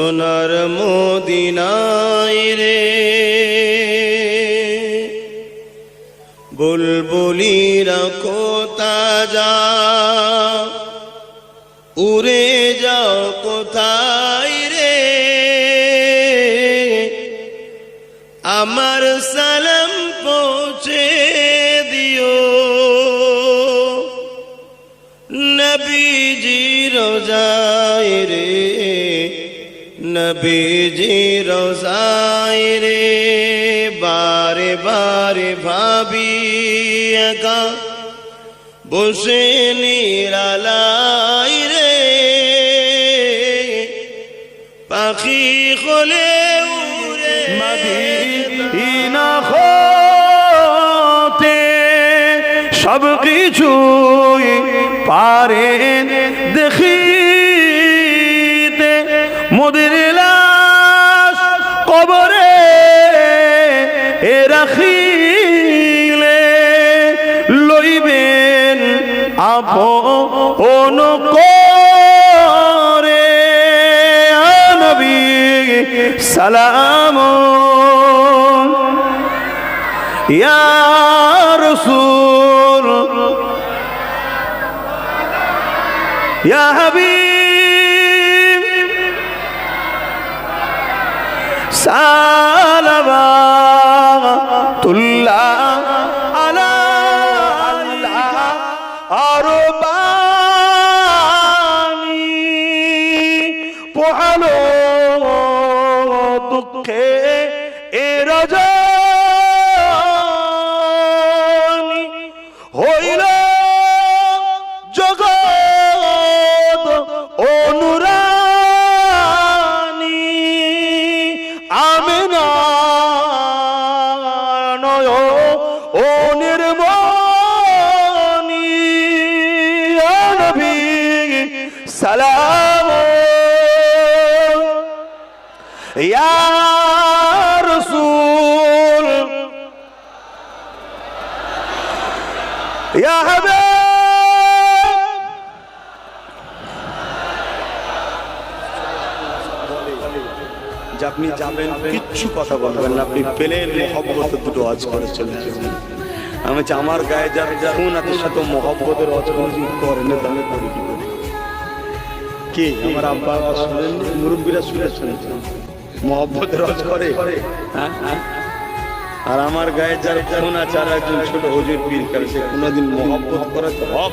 সোনার মদিনায় রে। বুলবুলিরা কোথা যা উড়ে যাও কোথায় রে? আমার সালাম নবীজি রোজায় রে, বারে বারে ভাবি একা বসে নিরালাই রে, পাখি খোলে উড়ে। মদিনা হতে সব কিছুই পারেন দেখিতে। মোদের কবরে রাখিলে লইবেন আপন করে নবী সালাম। রসুল। ইয়া হাবিব। পোহালো দুঃখে এ রজনী হইল জগৎ অনুরানী আমিনা নয় ও সালাম। ইয়া রসুল। যে আপনি যাবেন কিচ্ছু কথা বলবেন না আপনি পেলেন মহব্বত দুটো আজ করে চলে যাবেন আমি বলছি, আমার গায়ে যার খুন এত সাথে মহব্বতের অজ করেন না করি কি? আমার আব্বা শুনেন মুরব্বীরা শুনে শুনেছেন মহব্বতের রস করে। হ্যাঁ হ্যাঁ। আর আমার গায়ে যার খুন আছে, আর একজন ছোট হজুর পীর করে সে কোনোদিন মহব্বত করে হক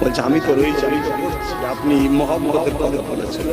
বলছে, আমি তো রয়েছি আপনি মহব্বতের কথা বলেছেন।